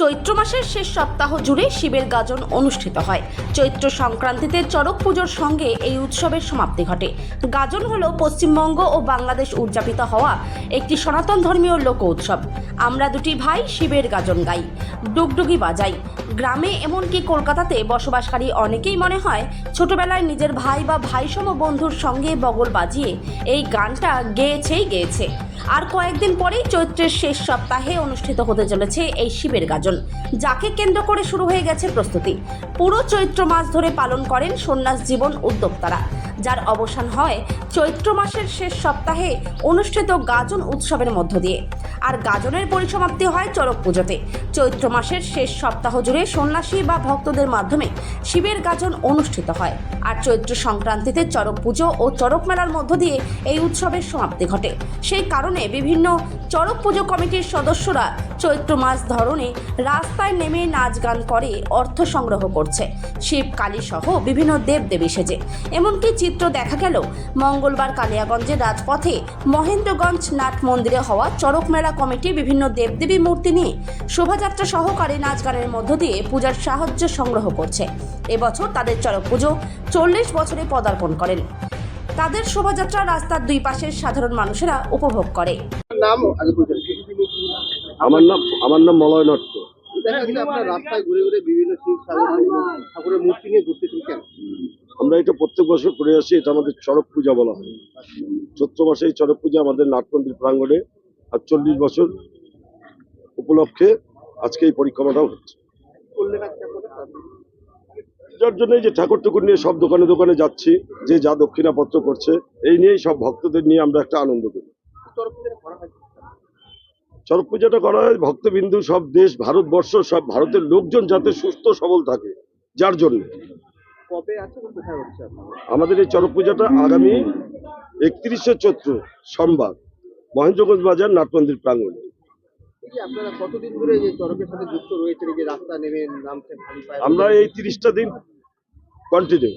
চৈত্র মাসের শেষ সপ্তাহ জুড়ে শিবের গাজন অনুষ্ঠিত হয়। চৈত্র সংক্রান্তিতে চড়ক পুজোর সঙ্গে এই উৎসবের সমাপ্তি ঘটে। গাজন হলো পশ্চিমবঙ্গ ও বাংলাদেশ উদযাপিত হওয়া একটি সনাতন ধর্মীয় লোক উৎসব। আমরা দুটি ভাই শিবের গাজন গাই, ডুগডুগি বাজাই। গ্রামে এমনকি কলকাতাতে বসবাসকারী অনেকেই মনে হয় ছোটবেলায় নিজের ভাই বা ভাইসম বন্ধুর সঙ্গে বগল বাজিয়ে এই গানটা গেয়েছেই গেয়েছে। আর কয়েকদিন পরেই চৈত্রের শেষ সপ্তাহে অনুষ্ঠিত হতে চলেছে এই শিবের গাজন যাকে কেন্দ্র করে শুরু হয়ে গেছে প্রস্তুতি। পুরো চৈত্র মাস ধরে পালন করেন সন্ন্যাস জীবন উদ্যোক্তারা। যার অবসান হয় চৈত্র মাসের শেষ সপ্তাহে অনুষ্ঠিত গাজন উৎসবের মধ্য দিয়ে। আর গাজনের পরিসমাপ্তি হয় চড়ক পুজোতে। চৈত্র মাসের শেষ সপ্তাহ জুড়ে সন্ন্যাসী বা ভক্তদের মাধ্যমে শিবের গাজন অনুষ্ঠিত হয়। আর চৈত্র সংক্রান্তিতে চড়ক পুজো ও চড়ক মেলার মধ্য দিয়ে এই উৎসবের সমাপ্তি ঘটে। সেই কারণে বিভিন্ন চড়ক পুজো কমিটির সদস্যরা চৈত্র মাস ধরনে রাস্তায় নেমে নাচ গান করে, অর্থ সংগ্রহ করছে। শিব কালী সহ বিভিন্ন দেবদেবী সেজে। এমনকি চিত্র দেখা গেল। মঙ্গলবার কালিয়াগঞ্জের রাজপথে মহেন্দ্রগঞ্জ নাট মন্দিরে হওয়া চড়ক মেলা কমিটি বিভিন্ন দেবদেবী মূর্তি নিয়ে শোভাযাত্রা সহকারে নাচ গানের মধ্য দিয়ে পূজার সাহায্য সংগ্রহ করছে। এবছর তাদের চড়ক পুজো চল্লিশ বছরে পদার্পণ করেন। তাদের শোভাযাত্রা রাস্তার দুই পাশের সাধারণ মানুষেরা উপভোগ করে। নাম আমার নাম আমার নাম মলয় নট্ট। দেখা গেছে আপনার রাস্তায় ঘুরে ঘুরে বিভিন্ন শিব ঠাকুর ঠাকুরের মূর্তি নিয়ে ঘুরতেছেন কেন আমরা এটা বছর করে আসি এটা আমাদের চড়ক পূজা বলা হয়। চৈত্র মাসে এই চড়ক পূজা আমাদের নাটমন্দির প্রাঙ্গণে আর চল্লিশ বছর উপলক্ষে আজকে এই পরিক্রমাটাও হচ্ছে। যার জন্য এই যে ঠাকুর টুকুর নিয়ে সব দোকানে দোকানে যাচ্ছি, যে যা দক্ষিণাপত্র করছে, এই নিয়েই সব ভক্তদের নিয়ে আমরা একটা আনন্দ করি। চড়ক পূজাটা করা হয়, ভক্তবিন্দু, সব দেশ, ভারতবর্ষ, সব ভারতের লোকজন যাতে সুস্থ সবল থাকে, যার জন্য। আমাদের এই চড়ক পূজাটা আগামী একত্রিশে চৈত্র সোমবার মহেন্দ্রগঞ্জ বাজার নাটমন্দির প্রাঙ্গণে। আমরা এই তিরিশটা দিন কন্টিনিউ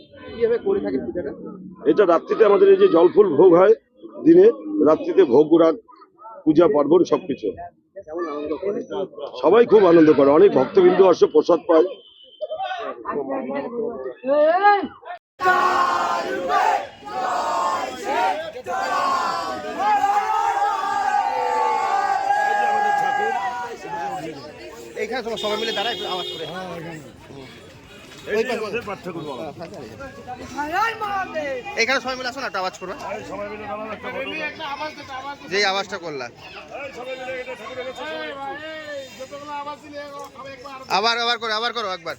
এটা রাত্রিতে আমাদের এই যে জলফুল ভোগ হয় দিনে রাত্রিতে ভোগ রাগ পূজা পার্বণ সবকিছু। সবাই খুব আনন্দ করে অনেক ভক্তবিন্দু আসে প্রসাদ পায়। এইখানে তোমার সবাই মিলে দাঁড়ায় একটু আওয়াজ করে। এইখানে সবাই মিলে আসো না একটা আওয়াজ করবে যে আওয়াজটা করলা। আবার আবার করো আবার করো একবার।